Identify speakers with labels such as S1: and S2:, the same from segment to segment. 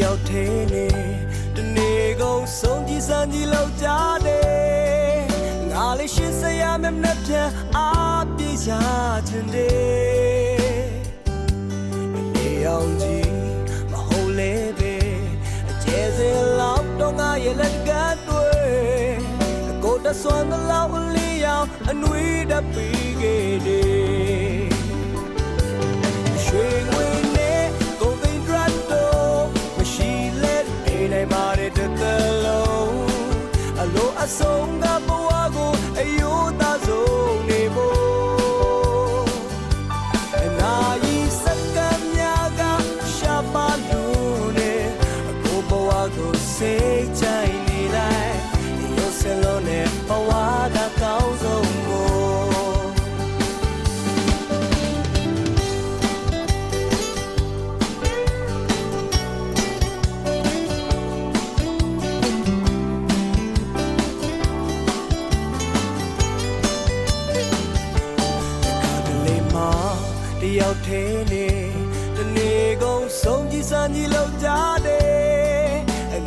S1: မှာတယောက်သေးနေတနေ့ကုန်ဆုံးကြည်စံကြည်လောက်ကြတယ်ငါလေးရှင်းစရာမျက်နှာပြန်အားပြေချချင်တယ်နေအောင်ကြီးမဟုတ်လေပဲအကျဲစင်လောက်တော့ငါရဲ့လက်ကတွေ့ကိုယ်တဆွမ်းတဲ့လောက်လေးရောက်အနွေးတပီးခဲ့တယ် ယောက်သေးနေတနေ့ကုန်ဆုံးကြည်စံကြီးလောက်ကြတယ်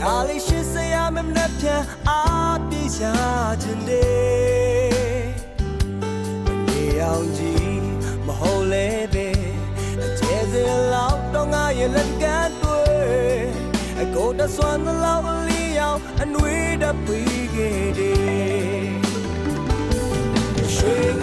S1: ငါလေးရှင်းစရာမနှက်ပြန်အားပြေးချခြင်းတယ်နေအောင်ကြီးမဟုတ်လေပဲအကျဲစင်လောက်တော့ငါရဲ့လက်ကတွေ့အကိုတဆွမ်းတဲ့လောက်အလေးရောက်အနွေးတပီးခဲ့တယ်ရွှေင